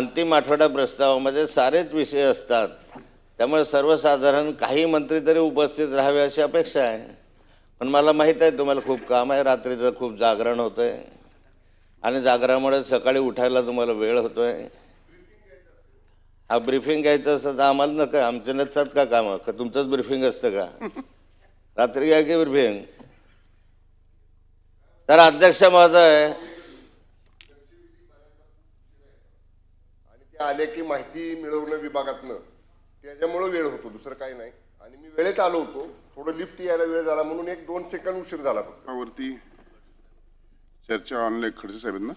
अंतिम आठवडा प्रस्तावामध्ये सारेच विषय असतात. त्यामुळे सर्वसाधारण काही मंत्री तरी उपस्थित राहावे अशी अपेक्षा आहे. पण मला माहीत आहे तुम्हाला खूप काम आहे रात्रीचं खूप जागरण होतं आहे आणि जागरामुळे सकाळी उठायला तुम्हाला वेळ होतो आहे हा ब्रिफिंग घ्यायचं असतं तर आम्हाला नका आमचे नसतात का कामं? का तुमचंच ब्रिफिंग असतं का? रात्री घ्या की ब्रिफिंग? तर अध्यक्ष महोदय आणि ते आले की माहिती मिळवणं विभागातनं त्याच्यामुळं वेळ होतो दुसरं काही नाही. आणि मी वेळेत आलो होतो थोडं लिफ्ट यायला वेळ झाला म्हणून एक दोन सेकंद उशीर झाला फक्त. वरती चर्चा ऑनलाईन खडसे साहेबांना.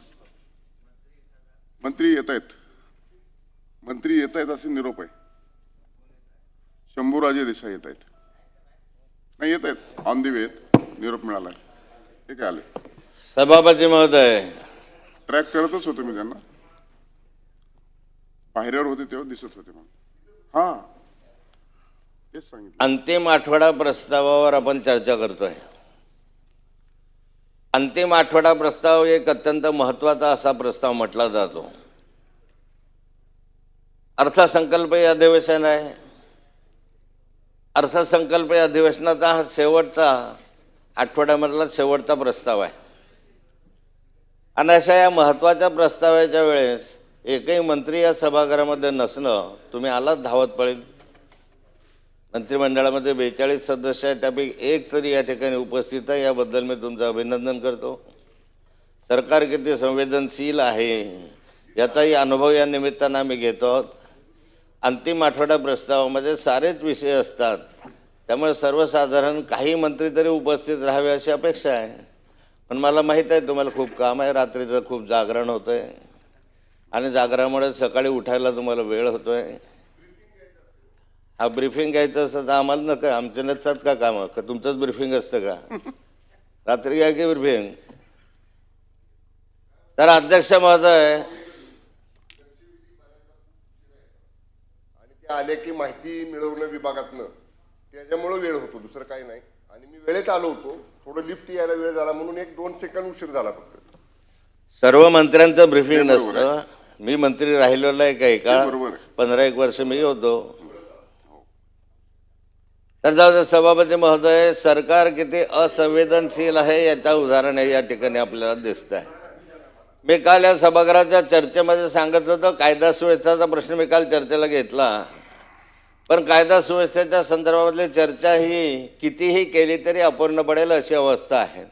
मंत्री येत आहेत. मंत्री येत आहेत असे निरोप आहे. शंभूराजे देसाई येत आहेत. नाही येत आहेत. ऑन दी वे आहेत निरोप मिळाला हे काय आले? सभापती महोदय. ट्रॅक करतच होतो मी त्यांना. पायऱ्यावर होते तेव्हा दिसत होते मला हा. तेच सांगितलं. अंतिम आठवडा प्रस्तावावर आपण चर्चा करतोय. अंतिम आठवडा प्रस्ताव एक अत्यंत महत्त्वाचा असा प्रस्ताव म्हटला जातो. अर्थसंकल्प अधिवेशन आहे. अर्थसंकल्प अधिवेशनाचा हा शेवटचा आठवड्यामधला शेवटचा प्रस्ताव आहे. आणि अशा या महत्त्वाच्या प्रस्तावाच्या वेळेस एकही मंत्री या सभागृहामध्ये नसणं तुम्ही आलात धावत पळीत मंत्रिमंडळामध्ये बेचाळीस सदस्य आहेत त्यापैकी एक तरी या ठिकाणी उपस्थित आहे याबद्दल मी तुमचं अभिनंदन करतो. सरकार किती संवेदनशील आहे याचाही अनुभव या निमित्तानं आम्ही घेतो आहोत. अंतिम आठवडा प्रस्तावामध्ये सारेच विषय असतात त्यामुळे सर्वसाधारण काही मंत्री तरी उपस्थित राहावे अशी अपेक्षा आहे. पण मला माहीत आहे तुम्हाला खूप काम आहे रात्रीचं खूप जागरण होतं आहे आणि जागरामुळे सकाळी उठायला तुम्हाला वेळ होतो आहे हा ब्रिफिंग घ्यायचं असतं तर आम्हाला नका आमचे नसतात का कामं? का तुमचंच ब्रिफिंग असतं का? रात्री घ्या की ब्रिफिंग तर अध्यक्ष महोदय आणि ते आले की माहिती मिळवणं विभागातनं. त्याच्यामुळं वेळ होतो दुसरं काही नाही. आणि मी वेळेत आलो होतो थोडं लिफ्ट यायला वेळ झाला म्हणून एक दोन सेकंद उशीर झाला फक्त. सर्व मंत्र्यांचं ब्रिफिंग नसतं. मी मंत्री राहिलेलो आहे काही बरोबर आहे. पंधरा एक वर्ष मी होतो. तर जाऊ दे, सभापती महोदय सरकार किती असंवेदनशील आहे याचं उदाहरण आहे या ठिकाणी आपल्याला दिसत आहे मी काल या सभागृहाच्या चर्चेमध्ये सांगत होतो कायदा सुव्यवस्थेचा प्रश्न मी काल चर्चेला घेतला. पण कायदा सुव्यवस्थेच्या संदर्भामधली चर्चा ही कितीही केली तरी अपूर्ण पडेल अशी अवस्था आहे.